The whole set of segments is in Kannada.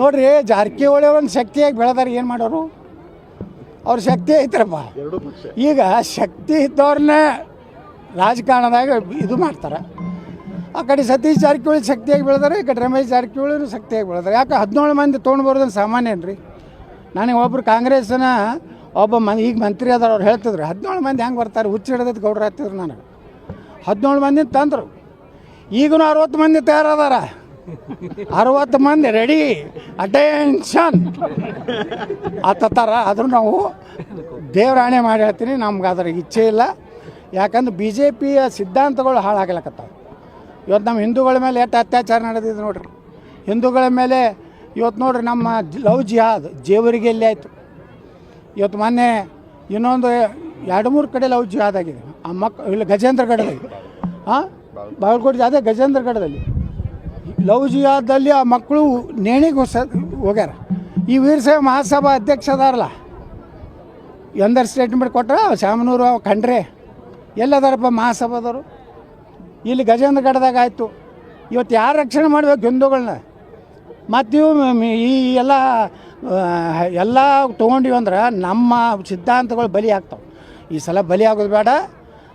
ನೋಡ್ರಿ ಜಾರಕಿಹೊಳಿ ಒಂದು ಶಕ್ತಿಯಾಗಿ ಬೆಳೆದಾರ ಏನು ಮಾಡೋರು? ಅವ್ರ ಶಕ್ತಿ ಐತ್ರಪ್ಪ. ಈಗ ಶಕ್ತಿ ಇದ್ದವ್ರನ್ನ ರಾಜಕಾರಣದಾಗ ಇದು ಮಾಡ್ತಾರೆ. ಆ ಕಡೆ ಸತೀಶ್ ಜಾರಕಿಹೊಳಿ ಶಕ್ತಿಯಾಗಿ ಬೆಳೆದಾರೆ ಈ ಕಡೆ ರಮೇಶ್ ಜಾರಕಿಹೊಳಿ ಶಕ್ತಿಯಾಗಿ ಬೆಳೆದಾರೆ. ಯಾಕೆ ಹದಿನೇಳು ಮಂದಿ ತೊಗೊಂಡು ಬರೋದನ್ನು ಸಾಮಾನ್ಯ ಏನ್ರಿ? ನನಗೆ ಒಬ್ರು ಕಾಂಗ್ರೆಸ್ನ ಒಬ್ಬ ಮನ್ ಈಗ ಮಂತ್ರಿ ಅದಾರ ಅವ್ರು ಹೇಳ್ತಿದ್ರು ಹದಿನೇಳು ಮಂದಿ ಹೆಂಗೆ ಬರ್ತಾರೆ? ಹುಚ್ಚು ಹಿಡಿದೈತೆ ಗೌಡ್ರು ಹತ್ತಿದ್ರು ನನಗೆ. ಹದಿನೇಳು ಮಂದಿ ತಂದರು. ಈಗೂ ಅರವತ್ತು ಮಂದಿ ತಯಾರದಾರ. ಅರವತ್ತು ಮಂದಿ ರೆಡಿ. ಅಟೆನ್ಷನ್ ಆತರ ಆದರೂ ನಾವು ದೇವರಾಣೆ ಮಾಡಿ ಹೇಳ್ತೀನಿ ನಮ್ಗೆ ಅದರ ಇಚ್ಛೆ ಇಲ್ಲ. ಯಾಕಂದ್ರೆ ಬಿ ಜೆ ಪಿಯ ಸಿದ್ಧಾಂತಗಳು ಹಾಳಾಗ್ಲಕತ್ತಾವ. ಇವತ್ತು ನಮ್ಮ ಹಿಂದೂಗಳ ಮೇಲೆ ಎಷ್ಟು ಅತ್ಯಾಚಾರ ನಡೆದಿದೆ ನೋಡ್ರಿ. ಹಿಂದೂಗಳ ಮೇಲೆ ಇವತ್ತು ನೋಡ್ರಿ ನಮ್ಮ ಲವ್ ಜಿಹಾದ್, ಜೇವರಿಗೆ ಎಲ್ಲಿ ಆಯಿತು. ಇವತ್ತು ಮೊನ್ನೆ ಇನ್ನೊಂದು ಎರಡು ಮೂರು ಕಡೆ ಲವ್ ಜಿಹಾದ್ ಆಗಿದೆ. ಆ ಮಕ್, ಇಲ್ಲಿ ಗಜೇಂದ್ರಗಢದಲ್ಲಿ ಹಾಂ ಬಾಗಲಕೋಟೆ, ಅದೇ ಗಜೇಂದ್ರಗಢದಲ್ಲಿ ಲವ್ ಜಿಯಾದಲ್ಲಿ ಆ ಮಕ್ಕಳು ನೇಣಿಗೆ ಹೊಸ ಹೋಗ್ಯಾರ. ಈ ವೀರಸೇವ ಮಹಾಸಭಾ ಅಧ್ಯಕ್ಷ ಅದಾರಲ್ಲ. ಎಂದರ್ ಸ್ಟೇಟ್ಮೆಂಟ್ ಕೊಟ್ಟರೆ ಶಾಮನೂರು ಅವ ಖಂಡ್ರೆ ಎಲ್ಲದಾರಪ್ಪ ಮಹಾಸಭಾದವರು. ಇಲ್ಲಿ ಗಜೇಂದ್ರಗಢದಾಗ ಆಯಿತು. ಇವತ್ತು ಯಾರು ರಕ್ಷಣೆ ಮಾಡಬೇಕು ಹಿಂದೂಗಳನ್ನ ಮತ್ತು ಇವು ಈ ಎಲ್ಲ ಎಲ್ಲ ತೊಗೊಂಡಿವಿ ಅಂದ್ರೆ ನಮ್ಮ ಸಿದ್ಧಾಂತಗಳು ಬಲಿ ಆಗ್ತಾವೆ. ಈ ಸಲ ಬಲಿ ಆಗೋದು ಬೇಡ.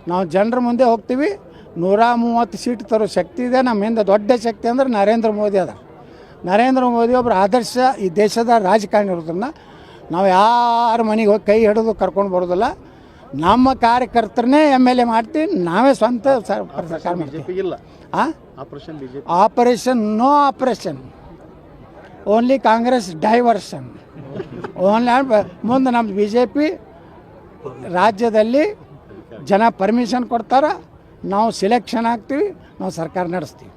ನಾವು ಜನರ ಮುಂದೆ ಹೋಗ್ತೀವಿ. ನೂರ ಮೂವತ್ತು ಸೀಟ್ ತರೋ ಶಕ್ತಿ ಇದೆ. ನಮ್ಮ ಹಿಂದೆ ದೊಡ್ಡ ಶಕ್ತಿ ಅಂದ್ರೆ ನರೇಂದ್ರ ಮೋದಿ ಅದ. ನರೇಂದ್ರ ಮೋದಿ ಒಬ್ಬರು ಆದರ್ಶ ಈ ದೇಶದ ರಾಜಕಾರಣಿ ಇರೋದನ್ನ ನಾವು ಯಾರ ಮನೆಗೆ ಹೋಗಿ ಕೈ ಹಿಡಿದು ಕರ್ಕೊಂಡು ಬರೋದಿಲ್ಲ. ನಮ್ಮ ಕಾರ್ಯಕರ್ತರನ್ನೇ ಎಂ ಎಲ್ ಎ ಮಾಡ್ತೀವಿ ನಾವೇ ಸ್ವಂತ ಸರ್ಕಾರ ಮಾಡ್ತೀವಿ. ಇಲ್ಲ? Operation no operation. Only Congress diversion. Only ಮುಂದೆ ನಮ್ಮ ಬಿ ಜೆ ಪಿ ರಾಜ್ಯದಲ್ಲಿ ಜನ ಪರ್ಮಿಷನ್ ಕೊಡ್ತಾರೆ. ನಾವು ಸಿಲೆಕ್ಷನ್ ಆಗ್ತೀವಿ ನಾವು ಸರ್ಕಾರ ನಡೆಸ್ತೀವಿ.